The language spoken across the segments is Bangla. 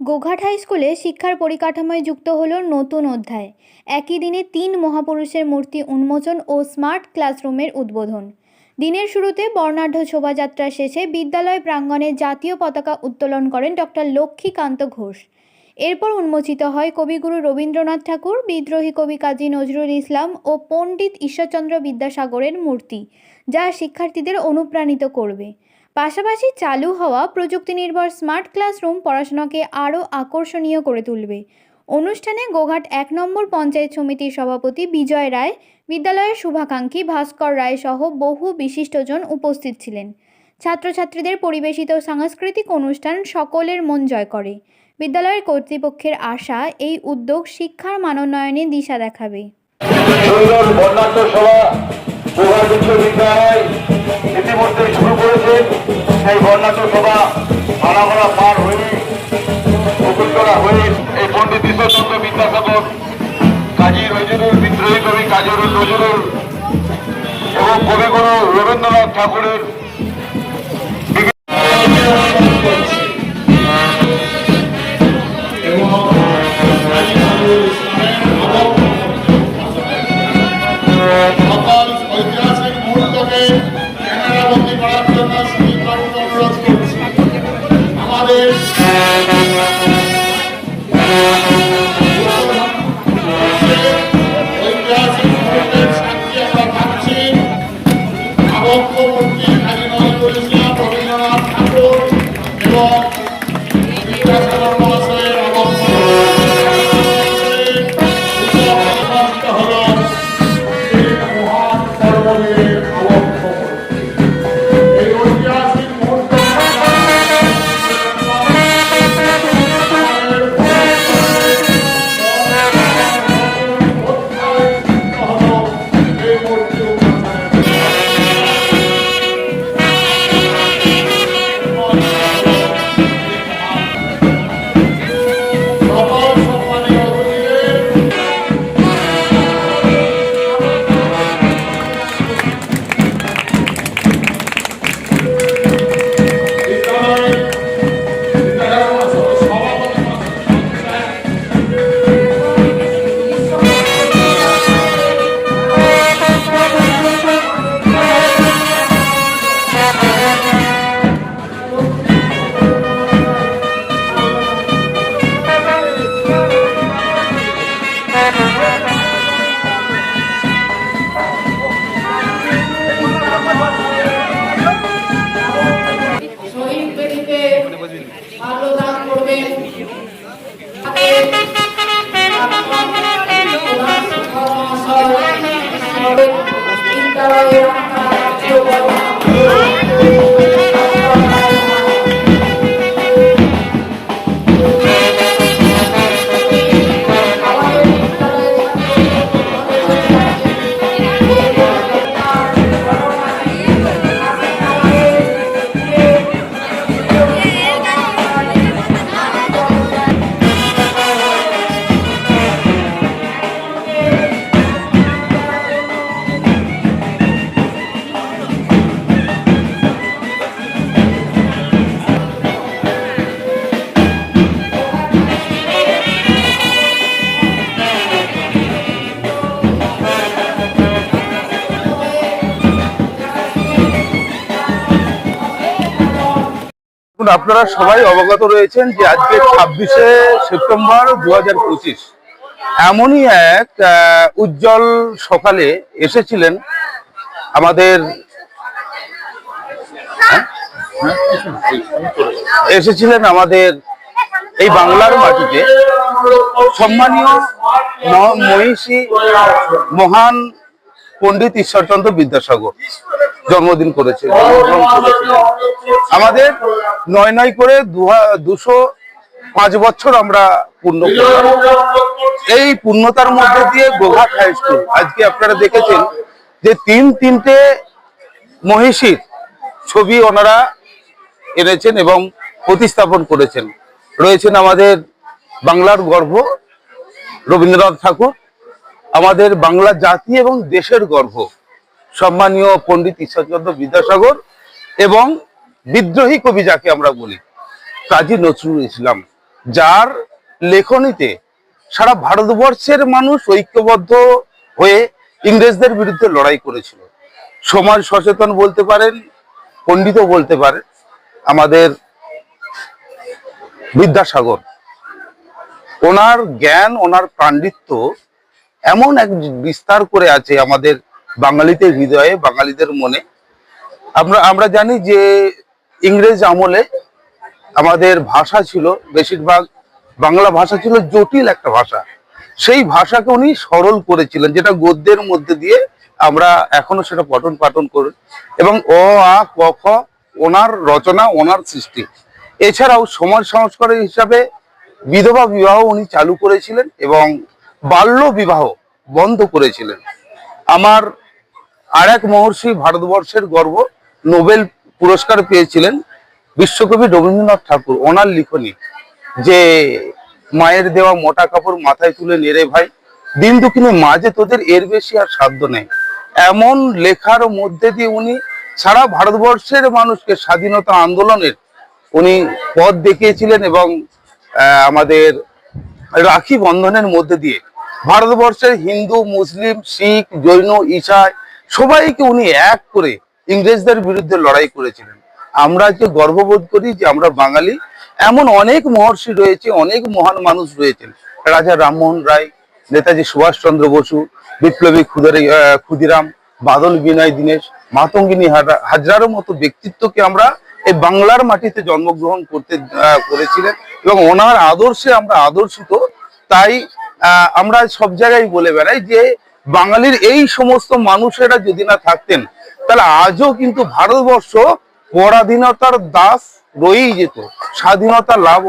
গোঘাট হাই স্কুলে শিক্ষার পরিকাঠামোয় যুক্ত হলো নতুন অধ্যায়। একই দিনে তিন মহাপুরুষের মূর্তি উন্মোচন ও স্মার্ট ক্লাসরুমের উদ্বোধন। দিনের শুরুতে বর্ণাঢ্য শোভাযাত্রা শেষে বিদ্যালয় প্রাঙ্গণে জাতীয় পতাকা উত্তোলন করেন ডক্টর লক্ষ্মীকান্ত ঘোষ। এরপর উন্মোচিত হয় কবিগুরু রবীন্দ্রনাথ ঠাকুর, বিদ্রোহী কবি কাজী নজরুল ইসলাম ও পণ্ডিত ঈশ্বরচন্দ্র বিদ্যাসাগরের মূর্তি, যা শিক্ষার্থীদের অনুপ্রাণিত করবে। পাশাপাশি চালু হওয়া প্রযুক্তি নির্ভর স্মার্ট ক্লাসরুম পড়াশোনাকে আরও আকর্ষণীয় করে তুলবে। অনুষ্ঠানে গোঘাট এক নম্বর পঞ্চায়েত সমিতির সভাপতি বিজয় রায়, বিদ্যালয়ের শুভাকাঙ্ক্ষী ভাস্কর রায় সহ বহু বিশিষ্টজন উপস্থিত ছিলেন। ছাত্রছাত্রীদের পরিবেশিত সাংস্কৃতিক অনুষ্ঠান সকলের মন জয় করে। বিদ্যালয়ের কর্তৃপক্ষের আশা, এই উদ্যোগ শিক্ষার মানোন্নয়নে দিশা দেখাবে। বর্ণাঢ্য বিশ্ববিদ্যালয় ইতিমধ্যে শুরু করেছে। সেই বর্ণাঢ্য সভা ভাড়া পার হয়ে বকুলতলা হয়ে এই পণ্ডিত ঈশ্বরচন্দ্র বিদ্যাসাগর, কাজী নজরুল বিদ্রোহী কবি কাজী নজরুল, এবং কবিগুরু রবীন্দ্রনাথ ঠাকুরের আপনারা সবাই অবগত রয়েছেন যে আজকে ছাব্বিশে সেপ্টেম্বর দু হাজার পঁচিশ এমনই এক উজ্জ্বল সকালে এসেছিলেন আমাদের হ্যাঁ? এসেছিলেন আমাদের এই বাংলার মাটিতে সম্মানীয় মহিষী মহান পণ্ডিত ঈশ্বরচন্দ্র বিদ্যাসাগর জন্মদিন করেছে। আমাদের নয় নয় করে দুশো পাঁচ বছর আমরা পূর্ণ এই পূর্ণতার মধ্যে দিয়ে গোঘাট হাই স্কুল, আজকে আপনারা দেখেছেন যে তিন তিনটে মহিষীর ছবি ওনারা এনেছেন এবং প্রতিস্থাপন করেছেন। রয়েছেন আমাদের বাংলার গর্ব রবীন্দ্রনাথ ঠাকুর আমাদের বাংলা জাতি এবং দেশের গর্ব। সম্মানীয় পণ্ডিত ঈশ্বরচন্দ্র বিদ্যাসাগর এবং বিদ্রোহী কবি যাকে আমরা বলি, কাজী নজরুল ইসলাম, যার লেখনীতে সারা ভারতবর্ষের মানুষ ঐক্যবদ্ধ হয়ে ইংরেজদের বিরুদ্ধে লড়াই করেছিল। সমাজ সচেতন বলতে পারেন, পণ্ডিতও বলতে পারেন, আমাদের বিদ্যাসাগর। ওনার জ্ঞান, ওনার পাণ্ডিত্য এমন এক বিস্তার করে আছে আমাদের বাঙালিদের হৃদয়ে, বাঙালিদের মনে। আমরা আমরা জানি যে ইংরেজ আমলে আমাদের ভাষা ছিল, বেশিরভাগ বাংলা ভাষা ছিল জটিল একটা ভাষা। সেই ভাষাকে উনি সরল করেছিলেন, যেটা গদ্যের মধ্যে দিয়ে আমরা এখনও সেটা পঠন পাঠন করি, এবং অ, আ, ক খ ওনার রচনা, ওনার সৃষ্টি। এছাড়াও সমাজ সংস্কারের হিসাবে বিধবা বিবাহ উনি চালু করেছিলেন এবং বাল্য বিবাহ বন্ধ করেছিলেন। আমার আর এক মহর্ষি ভারতবর্ষের গর্ব নোবেল পুরস্কার পেয়েছিলেন বিশ্বকবি রবীন্দ্রনাথ ঠাকুর, ওনার লিখনী যে, মায়ের দেওয়া মোটা কাপড় মাথায় তুলে নেড়ে ভাই, দিন দুঃখিনী মাঝে তোদের এর বেশি আর সাধ্য নেই। এমন লেখার মধ্যে দিয়ে উনি সারা ভারতবর্ষের মানুষকে স্বাধীনতা আন্দোলনের উনি পথ দেখিয়েছিলেন এবং আমাদের রাখি বন্ধনের মধ্যে দিয়ে ভারতবর্ষের হিন্দু, মুসলিম, শিখ, জৈন ঈশাই সবাইকে উনি এক করে ইংরেজদের বিরুদ্ধে লড়াই করেছিলেন। আমরা যে গর্ববোধ করি যে আমরা বাঙালি, এমন অনেক মহর্ষি রয়েছে, অনেক মহান মানুষ রয়েছেন। রাজা রামমোহন রায়, নেতাজি সুভাষচন্দ্র বসু, বিপ্লবী ক্ষুদারি ক্ষুদিরাম, বাদল বিনয় দীনেশ, মাতঙ্গিনী হাজরা- হাজরার মতো ব্যক্তিত্বকে আমরা এই বাংলার মাটিতে জন্মগ্রহণ করতে করেছিলেন এবং ওনার আদর্শে আমরা আদর্শিত, তাই আমরা সব জায়গায় বলে বেড়াই যে বাঙালির এই সমস্ত মানুষেরা যদি না থাকতেন, তাহলে আজও কিন্তু ভারতবর্ষ পরাধীনতার দাস রয়েই যেত। স্বাধীনতা লাভ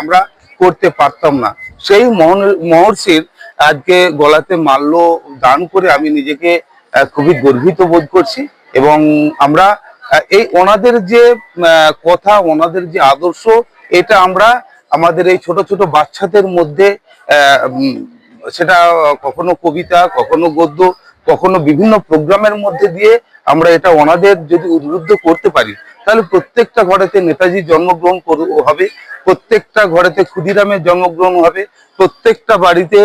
আমরা করতে পারতাম না। সেই মহর্ষির আজকে গলাতে মাল্য দান করে আমি নিজেকে খুবই গর্বিত বোধ করছি এবং আমরা এই ওনাদের যে কথা, ওনাদের যে আদর্শ, এটা আমরা আমাদের এই ছোট ছোট বাচ্চাদের মধ্যে সেটা কখনো কবিতা, কখনো গদ্য, কখনো বিভিন্ন প্রোগ্রামের মধ্যে দিয়ে আমরা এটা ওনাদের যদি উদ্বুদ্ধ করতে পারি, তাহলে প্রত্যেকটা ঘরেতে নেতাজির জন্মগ্রহণ হবে, প্রত্যেকটা ঘরেতে ক্ষুদিরামের জন্মগ্রহণ হবে, প্রত্যেকটা বাড়িতে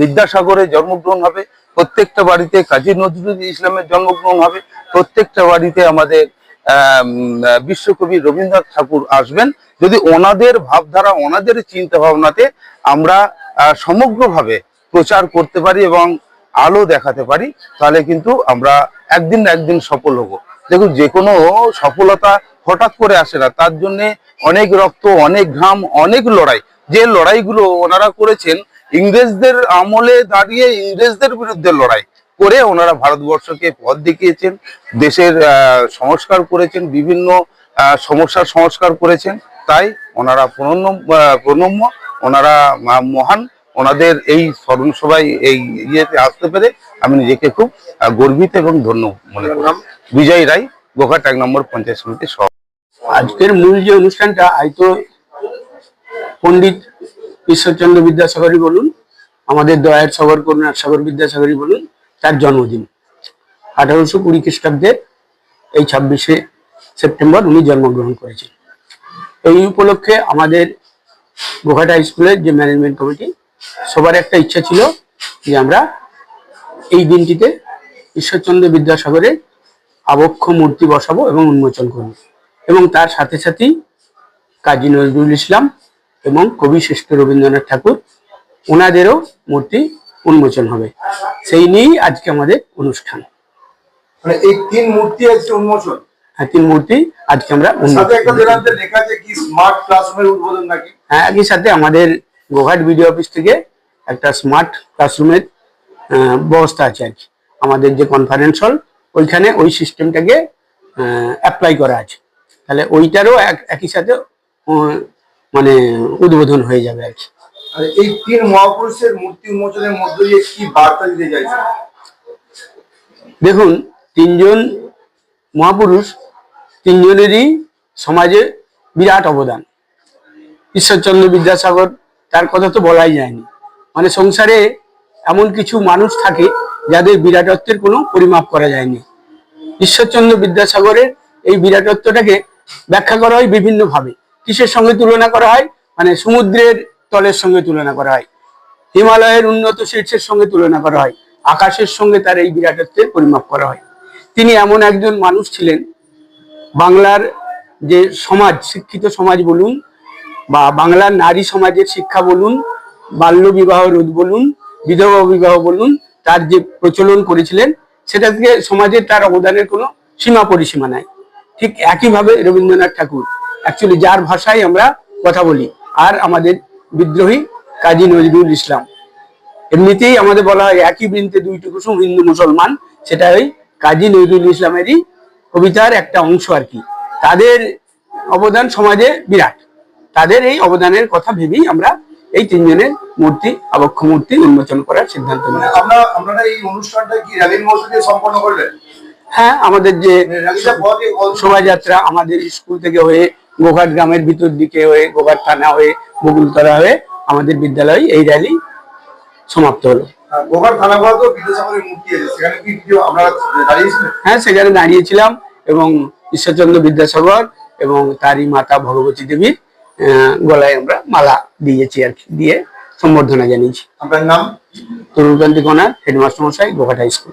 বিদ্যাসাগরের জন্মগ্রহণ হবে, প্রত্যেকটা বাড়িতে কাজী নজরুল ইসলামের জন্মগ্রহণ হবে, প্রত্যেকটা বাড়িতে আমাদের বিশ্বকবি রবীন্দ্রনাথ ঠাকুর আসবেন। যদি ওনাদের ভাবধারা, ওনাদের চিন্তা ভাবনাতে আমরা সমগ্রভাবে প্রচার করতে পারি এবং আলো দেখাতে পারি, তাহলে কিন্তু আমরা একদিন না একদিন সফল হব। দেখুন যে কোনো সফলতা হঠাৎ করে আসে না, তার জন্য অনেক রক্ত, অনেক ঘাম, অনেক লড়াই। যে লড়াইগুলো ওনারা করেছেন, ইংরেজদের আমলে দাঁড়িয়ে ইংরেজদের বিরুদ্ধে লড়াই। করে ওনারা ভারতবর্ষকে পথ দেখিয়েছেন দেশের আহ, সংস্কার করেছেন বিভিন্ন আহ, সমস্যার সংস্কার করেছেন। তাই ওনারা প্রণম্য ওনারা মহান। ওনাদের এই স্মরণ সভায় এই ইয়েতে আসতে পেরে আমি নিজেকে খুব গর্বিত এবং ধন্য মনে করলাম বিজয় রায় গোঘাট এক নম্বর পঞ্চায়েত সমিতির সভাপতি। আজকের মূল যে অনুষ্ঠানটা হয়তো পণ্ডিত ঈশ্বরচন্দ্র বিদ্যাসাগরই বলুন আমাদের দয়ার সাগর করুণার সাগর বিদ্যাসাগরই বলুন তার জন্মদিন। আঠারোশো কুড়ি খ্রিস্টাব্দে এই ছাব্বিশে সেপ্টেম্বর উনি জন্মগ্রহণ করেছেন। এই উপলক্ষে আমাদের গোঘাট স্কুলের যে ম্যানেজমেন্ট কমিটি, সবার একটা ইচ্ছা ছিল যে আমরা এই দিনটিতে ঈশ্বরচন্দ্র বিদ্যাসাগরের আবক্ষ মূর্তি বসাবো এবং উন্মোচন করব। এবং তার সাথে সাথেই কাজী নজরুল ইসলাম এবং কবি শ্রেষ্ঠ রবীন্দ্রনাথ ঠাকুর ওনাদেরও মূর্তি উন্মোচন হবে। সেই নিয়েই আজকে আমাদের অনুষ্ঠান। মানে এই তিন মূর্তি আজকে উন্মোচন? হ্যাঁ তিন মূর্তি আজকে আমরা হ্যাঁ একই সাথে আমাদের গোঘাট বিডিও অফিস থেকে একটা স্মার্ট ক্লাসরুমের ব্যবস্থা আছে আর কি আমাদের যে কনফারেন্স হল ওইখানে ওই সিস্টেমটাকে অ্যাপ্লাই করা আছে। তাহলে ওইটারও এক- একই সাথে মানে উদ্বোধন হয়ে যাবে আর কি এই তিন মহাপুরুষের মূর্তি উন্মোচনের মধ্য দিয়ে কি বার্তা দিতে চাইছে দেখুন, তিনজন মহাপুরুষ তিনজনেরই সমাজে বিরাট অবদান। ঈশ্বরচন্দ্র বিদ্যাসাগর, তার কথা তো বলাই যায়নি। মানে সংসারে এমন কিছু মানুষ থাকে যাদের বিরাটত্বের কোনো পরিমাপ করা যায়নি। ঈশ্বরচন্দ্র বিদ্যাসাগরের এই বিরাটত্বটাকে ব্যাখ্যা করা হয় বিভিন্নভাবে। কিসের সঙ্গে তুলনা করা হয়? মানে সমুদ্রের তলের সঙ্গে তুলনা করা হয়। হিমালয়ের উন্নত শীর্ষের সঙ্গে তুলনা করা হয়। আকাশের সঙ্গে তার এই বিরাটত্বের পরিমাপ করা হয়। তিনি এমন একজন মানুষ ছিলেন, বাংলার যে সমাজ, শিক্ষিত সমাজ বলুন বা বাংলার নারী সমাজের শিক্ষা বলুন, বাল্য বিবাহ রোধ বলুন, বিধবা বিবাহ বলুন, তার যে প্রচলন করেছিলেন, সেটা থেকে সমাজের তার অবদানের কোনো সীমা পরিসীমা নাই। ঠিক একইভাবে রবীন্দ্রনাথ ঠাকুর অ্যাকচুয়ালি যার ভাষায় আমরা কথা বলি, আর আমাদের বিদ্রোহী কাজী নজরুল ইসলাম। এমনিতেই আমাদের বলা হয় একই বৃন্তে দুইটি কুসুম হিন্দু মুসলমান সেটা ওই কাজী নজরুল ইসলামেরই কবিতার একটা অংশ আর কি। তাদের অবদান সমাজে বিরাট। তাদের এই অবদানের কথা ভেবেই আমরা এই তিনজনের মূর্তি আবক্ষ মূর্তি উন্মোচন করার সিদ্ধান্ত নিই আমরা আপনারা এই অনুষ্ঠানটা কি র্যালির মধ্য দিয়ে সম্পন্ন করলেন? হ্যাঁ আমাদের যে শোভাযাত্রা আমাদের স্কুল থেকে হয়ে গোঘাট গ্রামের ভিতর দিকে হয়ে গোঘাট থানা হয়ে বকুলতলা হয়ে আমাদের বিদ্যালয়ে এই র্যালি সমাপ্ত হলো। দাঁড়িয়েছিলেন? হ্যাঁ সেখানে দাঁড়িয়েছিলাম এবং ঈশ্বরচন্দ্র বিদ্যাসাগর এবং তারই মাতা ভগবতী দেবীর গলায় আমরা মালা দিয়েছি আর কি দিয়ে সম্বর্ধনা জানিয়েছি। আপনার নাম? তরুণকান্তি কনার হেডমাস্টার মশাই গোঘাট হাই স্কুল।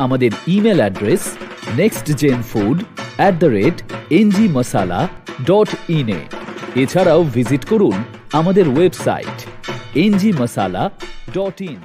আমাদের email address next gen food at the rate N G Masala dot ইনে এছাড়াও ভিজিট করুন আমাদের website N G Masala dot in